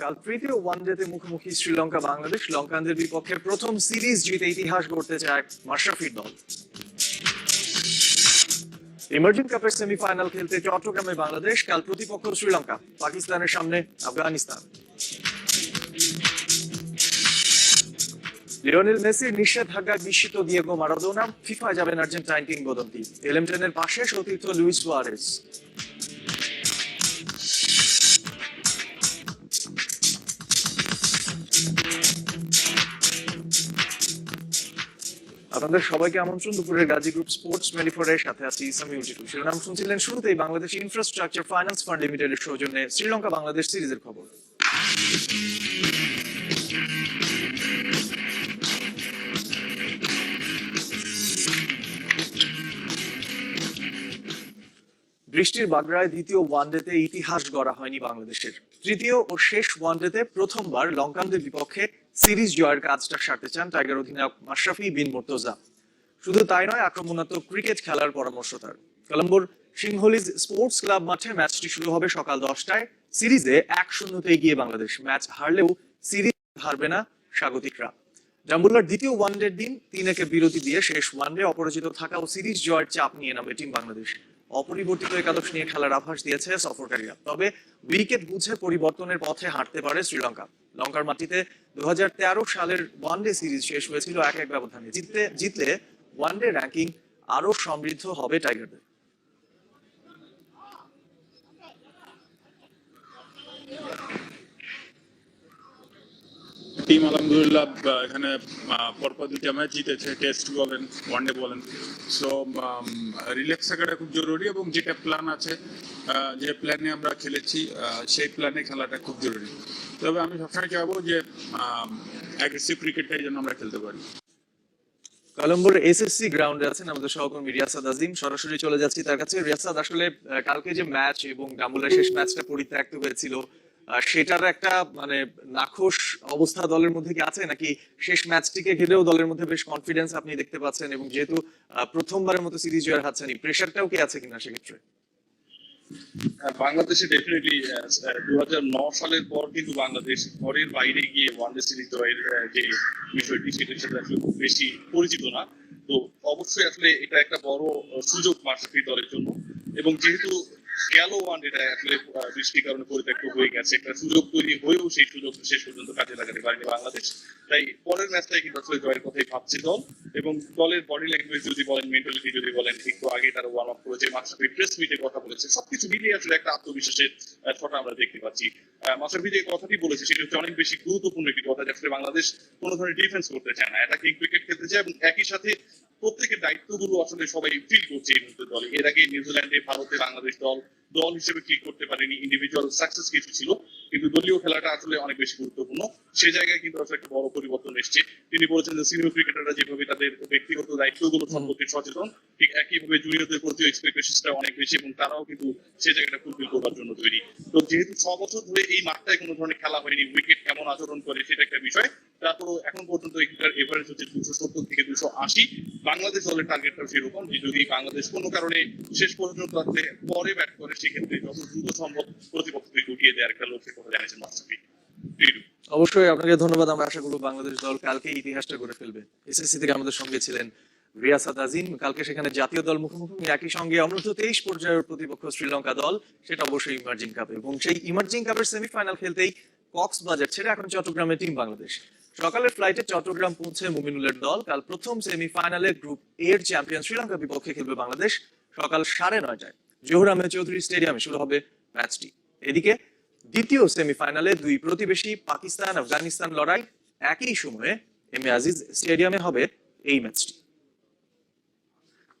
কাল তৃতীয় ওয়ানডেতে মুখোমুখি শ্রীলঙ্কা, বাংলাদেশ। লঙ্কানদের বিপক্ষে প্রথম সিরিজ জিতে ইতিহাস গড়তে চায় মাশরাফির দল। ইমার্জিং কাপের সেমিফাইনাল খেলতে চট্টগ্রামে বাংলাদেশ, কাল প্রতিপক্ষ শ্রীলঙ্কা, পাকিস্তানের সামনে আফগানিস্তান। লিওনেল মেসির নিষেধাজ্ঞায় বিস্মিত দিয়েগো মারাদোনা। ফিফা যাবেন আর্জেন্টাইন কিংবদন্তি। এলেমটেনের পাশে সতীর্থ লুইস সুয়ারেস আপনাদের সবাইকে আমন্ত্রণ, দুপুরের গাজী গ্রুপ স্পোর্টস টোয়েন্টি সাথে আছি ইসলাম মিউজিকুল শিরোনাম শুনছিলেন শুরুতেই বাংলাদেশ ইনফ্রাস্ট্রাকচার ফাইন্যান্স ফান্ড লিমিটেডের সৌজন্যে শ্রীলঙ্কা বাংলাদেশ সিরিজের খবর। বৃষ্টির বাগড়ায় দ্বিতীয় ওয়ানডেতে ইতিহাস গড়া হয়নি বাংলাদেশের। তৃতীয় ও শেষ ওয়ানডেতে প্রথমবার লঙ্কানদের বিপক্ষে সিরিজ জয়ের কাজটা সারতে চান টাইগার অধিনায়ক মাশরাফি বিন মুর্তজা। শুধু তাই নয়, আক্রমণাত্মক ক্রিকেট খেলার পরামর্শ তার। কলম্বোর সিংহলিজ স্পোর্টস ক্লাব মাঠে ম্যাচটি শুরু হবে সকাল দশটায়। সিরিজে এক শূন্যতে এগিয়ে বাংলাদেশ ম্যাচ হারলেও সিরিজ হারবে না স্বাগতিকরা। জাম্বুল্লার দ্বিতীয় ওয়ানডের দিন তিন একে বিরতি দিয়ে শেষ ওয়ানডে অপরাজিত থাকা ও সিরিজ জয়ের চাপ নিয়ে নামে টিম বাংলাদেশ। অপরিবর্তিত একাদশ নিয়ে খেলার আভাস দিয়েছে সফরকারীরা। তবে উইকেট বুঝে পরিবর্তনের পথে হাঁটতে পারে শ্রীলঙ্কা। লঙ্কার মাটিতে দু হাজার তেরো সালের ওয়ানডে সিরিজ শেষ হয়েছিল এক এক ব্যবধানে। জিততে জিতলে ওয়ানডে র্যাঙ্কিং আরও সমৃদ্ধ হবে টাইগারদের। টিম আলহামদুলিল্লাহ আহ, এখানে আহ, পরপর দুটা ম্যাচ জিতেছে টেস্ট বলেন ওয়ানডে বলেন। সো রিল্যাক্স থাকাটা খুব জরুরি এবং যেটা প্ল্যান আছে যে প্ল্যানে আমরা খেলেছি সেই প্ল্যানে খেলাটা খুব জরুরি। তবে আমি সবসময় যে অ্যাগ্রেসিভ ক্রিকেটটাই যেন আমরা খেলতে পারি। কলম্বোর এসএসসি গ্রাউন্ডে আছেন আমাদের সহকর্মী রিয়াসাদ আজিম। সরাসরি চলে যাচ্ছি তার কাছে। রিয়াসাদ আসলে কালকে যে ম্যাচ এবং ডাম্বুলার শেষ ম্যাচটা পরিত্যক্ত হয়েছিল সেটার একটা মানে নাখোশ অবস্থা দলের মধ্যে কি আছে? নাকি শেষ ম্যাচটিকে ঘিরেও দলের মধ্যে বেশ কনফিডেন্স আপনি দেখতে পাচ্ছেন এবং যেহেতু প্রথমবারের মতো সিরিজ জয়ের হাতছানি প্রেশারটাও কি আছে কিনা সেক্ষেত্রে? হ্যাঁ, বাংলাদেশে ডেফিনেটলি দু হাজার ন সালের পর কিন্তু বাংলাদেশ ঘরের বাইরে গিয়ে ওয়ানডে সিরিজ জয়ের যে বিষয়টি সেটার সাথে আসলে খুব বেশি পরিচিত না। তো অবশ্যই আসলে এটা একটা বড় সুযোগ মাশরাফি দলের জন্য। এবং যেহেতু গেল ওয়ানডেটা পরিত্যক্ত হয়ে গেছে। একটা সুযোগ তৈরি হয়েও সেই সুযোগ শেষ পর্যন্ত কাজে লাগাতে পারেনি বাংলাদেশ। তাই পরের ম্যাচটাই কিন্তু আসলে জয়ের কথাই ভাবছে দল। এবং দলের বডি ল্যাঙ্গুয়েজ যদি বলেন মেন্টালিটি যদি বলেন, একটু আগে তারা ওয়ার্ম আপ করেছে প্রেস মিটে কথা বলেছে। সবকিছু মিলিয়ে আসলে একটা আত্মবিশ্বাসের ছটা আমরা দেখতে পাচ্ছি। মাশরাফি যে কথাটি বলেছে, সেটা হচ্ছে অনেক বেশি গুরুত্বপূর্ণ একটি কথা, যে বাংলাদেশ কোনো ধরনের ডিফেন্স করতে চায় না। অ্যাটাকিং ক্রিকেট খেলতে চায় এবং একই সাথে প্রত্যেকের দায়িত্বগুলো আসলে সবাই ফিল করছে এই মুহূর্তে দলে। এর আগে নিউজিল্যান্ডে ভারতে বাংলাদেশ দল দল হিসেবে ক্লিক করতে পারেনি ইন্ডিভিজুয়াল সাকসেস কিছু ছিল কিন্তু দলীয় খেলাটা আসলে অনেক বেশি গুরুত্বপূর্ণ। সে জায়গায় কিন্তু আসলে একটা বড় পরিবর্তন এসছে। তিনি বলেছেন যে সিনিয়র ক্রিকেটাররা যেভাবে তাদের ব্যক্তিগত দায়িত্বগুলো সম্পর্কে সচেতন ঠিক একইভাবে জুনিয়রদের প্রতি এক্সপেকটেশনটা অনেক বেশি এবং তারাও কিন্তু সেই জায়গাটা ফুলফিল করবার জন্য তৈরি। তো যেহেতু ছ বছর ধরে এই মাঠটায় কোনো ধরনের খেলা হয়নি উইকেট কেমন আচরণ করে সেটা একটা বিষয় তা তো এখন পর্যন্ত এভারেজ হচ্ছে দুশো সত্তর থেকে দুশো আশি। বাংলাদেশ দলের টার্গেটটাও সেরকম যে যদি বাংলাদেশ কোনো কারণে শেষ পর্যন্ত পরে ব্যাট করে, সেক্ষেত্রে যত দ্রুত সম্ভব প্রতিপক্ষকে গুটিয়ে দেওয়ার একটা লক্ষ্যের কথা জানিয়েছেন মাস্টারফি অবশ্যই আপনাকে ধন্যবাদ। আমরা আশা করব বাংলাদেশ দল কালকে ইতিহাসটা করে ফেলবে। এসএসসি থেকে আমাদের সঙ্গে ছিলেন রিয়াসাদ আজিম কালকে সেখানে জাতীয় দল মুখোমুখি। একই সঙ্গে অনূর্ধ্ব তেইশ পর্যায়ের প্রতিপক্ষ শ্রীলঙ্কা দল, সেটা অবশ্যই ইমার্জিং কাপে এবং সেই ইমার্জিং কাপের সেমিফাইনাল খেলতেই কক্সবাজার ছেড়ে এখন চট্টগ্রামে টিম বাংলাদেশ। সকালের ফ্লাইটে চট্টগ্রাম পৌঁছে মুমিনুলের দল কাল প্রথম সেমিফাইনালে গ্রুপ এ এর চ্যাম্পিয়ন শ্রীলঙ্কার বিপক্ষে খেলবে বাংলাদেশ সকাল সাড়ে নয়টায়। জোহর আহমেদ চৌধুরী স্টেডিয়ামে শুরু হবে ম্যাচটি এদিকে দ্বিতীয় সেমিফাইনালে দুই প্রতিবেশী পাকিস্তান, আফগানিস্তান লড়াই একই সময়ে এম এ আজিজ স্টেডিয়ামে হবে এই ম্যাচটি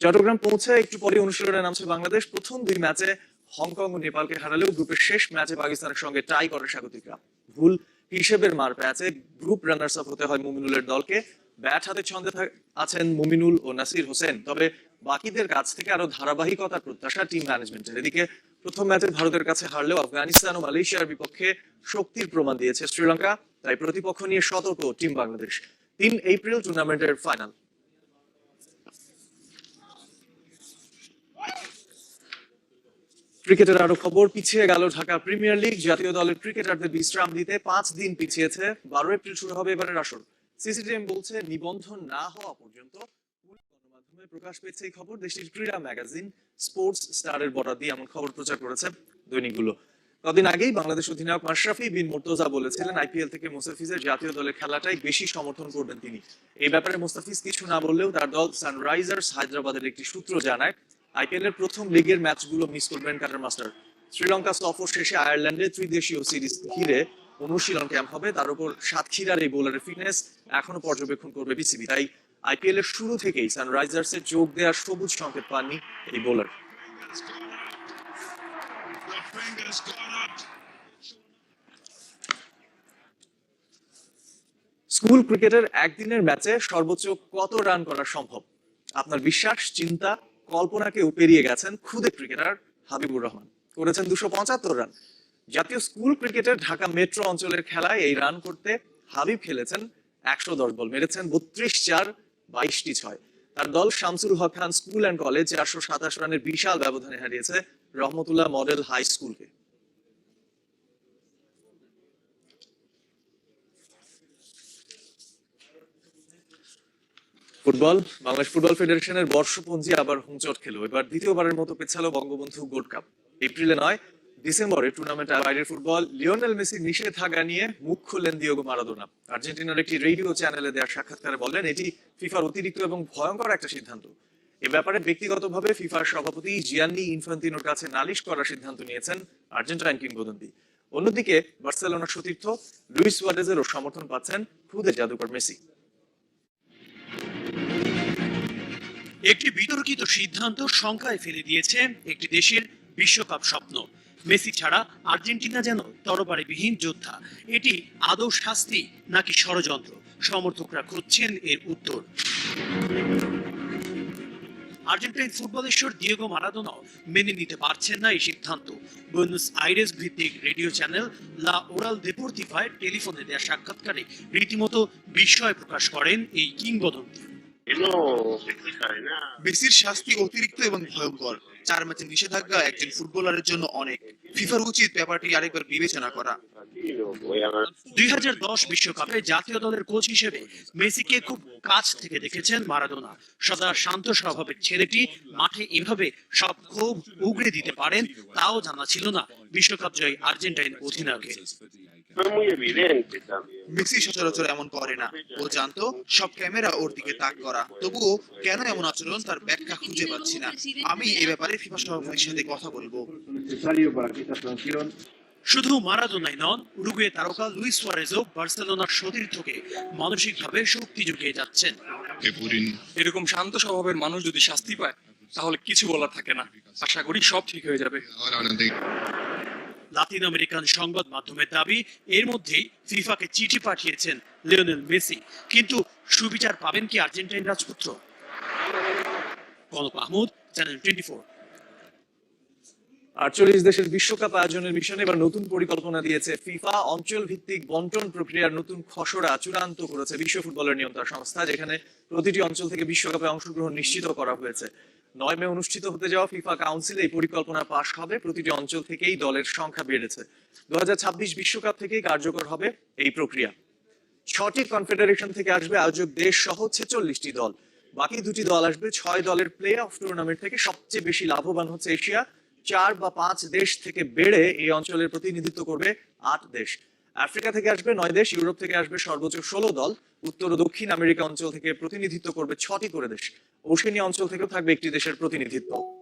চট্টগ্রাম পৌঁছে একটু পরে অনুশীলনে নামছে বাংলাদেশ। প্রথম দুই ম্যাচে হংকং ও নেপালকে হারালেও গ্রুপের শেষ ম্যাচে পাকিস্তানের সঙ্গে টাই করে স্বাগতিকরা। ভুল হিসেবের মার প্যাচে গ্রুপ রানার্স আপ হতে হয় মুমিনুলের দলকে। ব্যাট হাতে ছন্দে আছেন মুমিনুল ও নাসির হোসেন। তবে বাকিদের কাছ থেকে আরও ধারাবাহিকতার প্রত্যাশা টিম ম্যানেজমেন্টের এদিকে প্রথম ম্যাচে ভারতের কাছে হারলেও আফগানিস্তান ও মালয়েশিয়ার বিপক্ষে শক্তির প্রমাণ দিয়েছে শ্রীলঙ্কা। তাই প্রতিপক্ষ নিয়ে সতর্ক টিম বাংলাদেশ। তিন এপ্রিল টুর্নামেন্টের ফাইনাল ক্রিকেটের আরও খবর, পিছিয়ে গেল ঢাকা প্রিমিয়ার লিগ। জাতীয় দলের ক্রিকেটারদের বিশ্রাম দিতে পাঁচ দিন পিছিয়েছে। বারো এপ্রিল শুরু হবে এবারের আসর। সিসিটিএম বলছে নিবন্ধন না হওয়া পর্যন্ত গণমাধ্যমে প্রকাশ পেয়েছে এই খবর। দেশটির ক্রীড়া ম্যাগাজিন স্পোর্টস স্টারের বরাদ দিয়ে এমন খবর প্রচার করেছে দৈনিকগুলো। কদিন আগেই বাংলাদেশ অধিনায়ক মাশরাফি বিন মুর্তজা বলেছিলেন, আইপিএল থেকে মুস্তাফিজের জাতীয় দলের খেলাটাই বেশি সমর্থন করবেন তিনি। এই ব্যাপারে মুস্তাফিজ কিছু না বললেও তার দল সানরাইজার্স হায়দ্রাবাদের একটি সূত্র জানায় আইপিএল এর প্রথম লিগের ম্যাচগুলো মিস করবেন কাটার মাস্টার। শ্রীলঙ্কা সফর শেষে আয়ারল্যান্ডে ত্রিদেশীয় সিরিজ ঘিরে অনুশীলন ক্যাম্প হবে। তার উপর সাতক্ষীরার এই বোলারের ফিটনেস এখনও পর্যবেক্ষণ করবে বিসিবি। তাই আইপিএল এর শুরু থেকেই সানরাইজার্সের যোগ দেওয়ার সবুজ সংকেত পাননি এই বোলার স্কুল ক্রিকেটের একদিনের ম্যাচে সর্বোচ্চ কত রান করা সম্ভব? আপনার বিশ্বাস, চিন্তা কল্পনাকেও পেরিয়ে গেছেন খুদে ক্রিকেটার হাবিবুর রহমান। করেছেন দুশো পঁচাত্তর রান। জাতীয় স্কুল ক্রিকেটের ঢাকা মেট্রো অঞ্চলের খেলায় এই রান করতে হাবিব খেলেছেন একশো দশ বল, মেরেছেন বত্রিশ চার, বাইশটি ছয়। তার দল Shamsul Haque Khan school and college চারশো সাতাশ রানের বিশাল ব্যবধানে হারিয়েছে রহমতুল্লাহ মডেল হাই স্কুলকে। ফুটবল, বাংলাদেশ ফুটবল ফেডারেশনের বর্ষপঞ্জি আবার হুমচট খেলো। এবার দ্বিতীয়বারের মতো পেছালো বঙ্গবন্ধু গোল্ড কাপ। এপ্রিলে নয়, ডিসেম্বরে টুর্নামেন্ট বাইরের ফুটবল, লিওনেল মেসির নিষেধাজ্ঞা নিয়ে মুখ খুললেন দিয়েগো মারাদোনা। আর্জেন্টিনার একটি রেডিও চ্যানেলে দেওয়া সাক্ষাৎকারে বললেন, এটি ফিফার অতিরিক্ত এবং ভয়ঙ্কর একটা সিদ্ধান্ত। এ ব্যাপারে ব্যক্তিগতভাবে ফিফার সভাপতি জিয়ান্নি ইনফান্তিনোর কাছে নালিশ করার সিদ্ধান্ত নিয়েছেন আর্জেন্টাইন কিংবদন্তি। অন্যদিকে বার্সেলোনার সতীর্থ লুইস ওয়ারেজেরও সমর্থন পাচ্ছেন খুদে জাদুকর মেসি। একটি বিতর্কিত সিদ্ধান্ত শঙ্কায় ফেলে দিয়েছে একটি দেশের বিশ্বকাপ স্বপ্ন। মেসি ছাড়া আর্জেন্টিনা যেন তরবারিবিহীন যোদ্ধা। এটি আদৌ শাস্তি নাকি ষড়যন্ত্র? সমর্থকরা খুঁজছেন এর উত্তর। আর্জেন্টাইন ফুটবলেশ্বর দিয়েগো মারাদোনাও মেনে নিতে পারছেন না এই সিদ্ধান্ত। বুয়েনোস আইরেস ভিত্তিক রেডিও চ্যানেল লা ওরাল দেপোর্তিভায় টেলিফোনে দেওয়া সাক্ষাৎকারে রীতিমতো বিস্ময় প্রকাশ করেন এই কিংবদন্তি। মেসির শাস্তি অতিরিক্ত এবং ভয়ঙ্কর। চার নিষেধাজ্ঞা, একজন ফুটবলারের জন্য অনেক। ফিফার উচিত ব্যাপারটি আরেকবার বিবেচনা করা। দুই বিশ্বকাপে জাতীয় দলের কোচ হিসেবে মেসিকে খুব কাছ থেকে দেখেছেন মারাদোনা। সদা শান্ত স্বভাবের ছেলেটি মাঠে এভাবে সব ক্ষোভ উগড়ে দিতে পারেন, তাও জানা ছিল না বিশ্বকাপ জয়ী আর্জেন্টাইন অধিনায়কের। Fue muy evidente también. সচরাচর এমন করে না। ও জানতো, সব ক্যামেরা ওর দিকে তাক করা। তবুও কেন এমন আচরণ তার ব্যাখ্যা খুঁজে পাচ্ছি না। আমি এ ব্যাপারে ফিফা সভাপতির সাথে কথা বলব। শুধু মারাদোনাই নন, উরুগুয়ে তারকা লুইস সুয়ারেজও বার্সেলোনার সতীর্থকে মানসিকভাবে শক্তি জুগিয়ে যাচ্ছেন। এরকম শান্ত স্বভাবের মানুষ যদি শাস্তি পায়, তাহলে কিছু বলার থাকে না। আশা করি সব ঠিক হয়ে যাবে। লাতিন আমেরিকান সংবাদ মাধ্যমের দাবি, এর মধ্যেই ফিফাকে চিঠি পাঠিয়েছেন লিওনেল মেসি। কিন্তু সুবিচার পাবেন কি আর্জেন্টাইন রাজপুত্র? আটচল্লিশ দেশের বিশ্বকাপ আয়োজনের মিশনে এবার নতুন পরিকল্পনা দিয়েছে ফিফা। অঞ্চল ভিত্তিক বন্টন প্রক্রিয়ার নতুন খসড়া চূড়ান্ত করেছে বিশ্ব ফুটবলের নিয়ন্ত্রণ সংস্থা, যেখানে প্রতিটি অঞ্চল থেকে বিশ্বকাপে অংশগ্রহণ নিশ্চিত করা হয়েছে। নয় মে অনুষ্ঠিত হতে যাওয়া ফিফা কাউন্সিলে এই পরিকল্পনা পাশ হবে। প্রতিটি অঞ্চল থেকেই দলের সংখ্যা বেড়েছে। দু বিশ্বকাপ থেকেই কার্যকর হবে এই প্রক্রিয়া। ছটি কনফেডারেশন থেকে আসবে আয়োজক দেশ সহ ছেচল্লিশটি দল। বাকি দুটি দল আসবে ছয় দলের প্লে অফ টুর্নামেন্ট থেকে সবচেয়ে বেশি লাভবান হচ্ছে এশিয়া। চার বা পাঁচ দেশ থেকে বেড়ে এই অঞ্চলের প্রতিনিধিত্ব করবে আট দেশ। আফ্রিকা থেকে আসবে নয় দেশ, ইউরোপ থেকে আসবে সর্বোচ্চ ষোলো দল। উত্তর ও দক্ষিণ আমেরিকা অঞ্চল থেকে প্রতিনিধিত্ব করবে ছটি করে দেশ। ওশেনিয়া অঞ্চল থেকেও থাকবে একটি দেশের প্রতিনিধিত্ব।